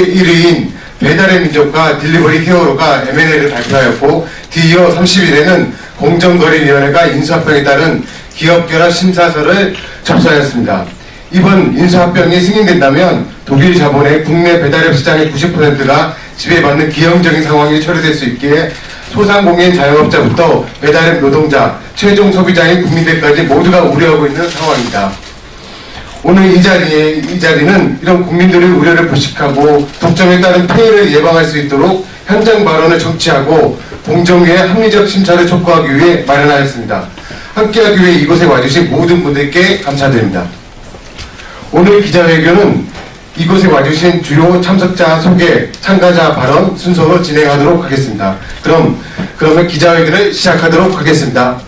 1위인 배달의 민족과 딜리버리 히어로가 M&A를 발표하였고 뒤이어 30일에는 공정거래위원회가 인수합병에 따른 기업결합 심사서를 접수하였습니다. 이번 인수합병이 승인된다면 독일 자본의 국내 배달앱 시장의 90%가 지배받는 기형적인 상황이 처리될 수 있기에 소상공인 자영업자부터 배달앱 노동자, 최종 소비자인 국민들까지 모두가 우려하고 있는 상황입니다. 오늘 이 자리에 이 자리는 이런 국민들의 우려를 불식하고 독점에 따른 폐해를 예방할 수 있도록 현장 발언을 정치하고 공정위의 합리적 심사를 촉구하기 위해 마련하였습니다. 함께하기 위해 이곳에 와주신 모든 분들께 감사드립니다. 오늘 기자회견은 이곳에 와주신 주요 참석자 소개, 참가자 발언 순서로 진행하도록 하겠습니다. 그럼 그러면 기자회견을 시작하도록 하겠습니다.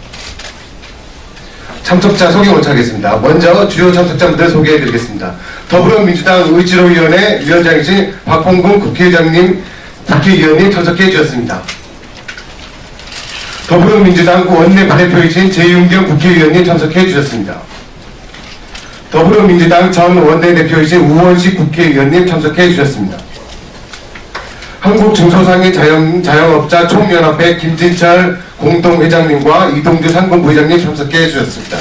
참석자 소개 먼저 하겠습니다. 먼저 주요 참석자분들 소개해드리겠습니다. 더불어민주당 의지로위원회 위원장이신 박홍근 국회의장님, 국회의원님 참석해 주셨습니다. 더불어민주당 원내 부대표이신 재윤경 국회의원님 참석해 주셨습니다. 더불어민주당 전 원내대표이신 우원식 국회의원님 참석해 주셨습니다. 한국중소상인 자영, 자영업자 총연합회 김진철 공동회장님과 이동주 상공부회장님 참석해 주셨습니다.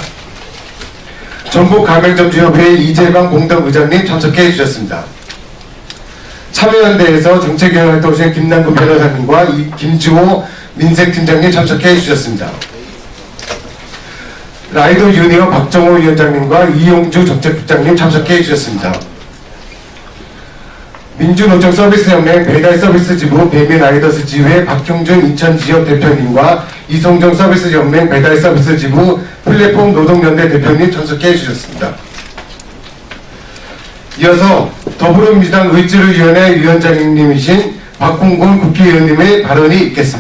전국가맹점주협회 이재광 공동의장님 참석해 주셨습니다. 참여연대에서 정책위원 활동하신 김남근 변호사님과 이- 김주호 민색팀장님 참석해 주셨습니다. 라이더 유니어 박정호 위원장님과 이용주 정책국장님 참석해 주셨습니다. 민주노총 서비스연맹 배달 서비스 지부 배민 아이더스 지회 박형준 인천지역 대표님과 이송정 서비스 연맹 배달 서비스 지부 플랫폼 노동연대 대표님 참석해 주셨습니다. 이어서 더불어민주당 의지를 위원회 위원장님이신 박홍근 국회의원님의 발언이 있겠습니다.